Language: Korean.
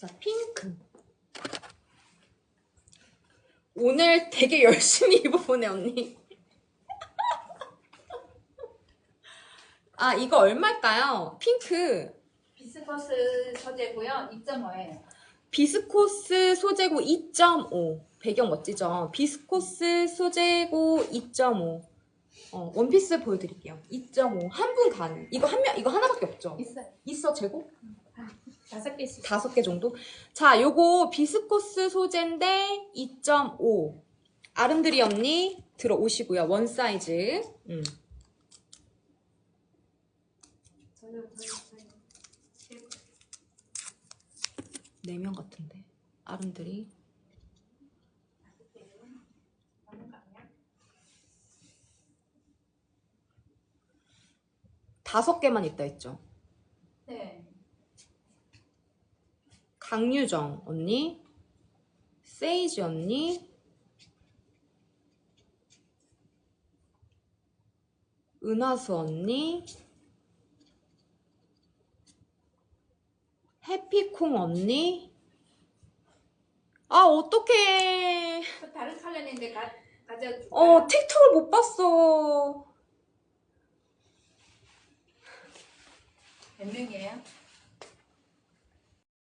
자, 핑크. 오늘 되게 열심히 입어보네, 언니. 아, 이거 얼마일까요? 핑크. 비스커스 소재고요. 2.5예요. 비스코스 소재고 2.5. 배경 멋지죠? 비스코스 소재고 2.5. 어, 원피스 보여드릴게요. 2.5. 한 분 가능. 이거 한 명, 이거 하나밖에 없죠? 있어요. 있어, 재고? 다섯 개씩. 다섯 개 정도? 자, 요거 비스코스 소재인데 2.5. 아름드리 언니 들어오시고요. 원 사이즈. 음. 저요, 저요, 저요. 네명 같은데. 아름드리. 다섯 개만 있다 했죠. 네. 강유정 언니. 세이지 언니. 은하수 언니. 해피콩 언니. 아, 어떡해. 또 다른 컬러인데 가 가져줄까요? 어, 틱톡을 못 봤어. 몇 명이에요?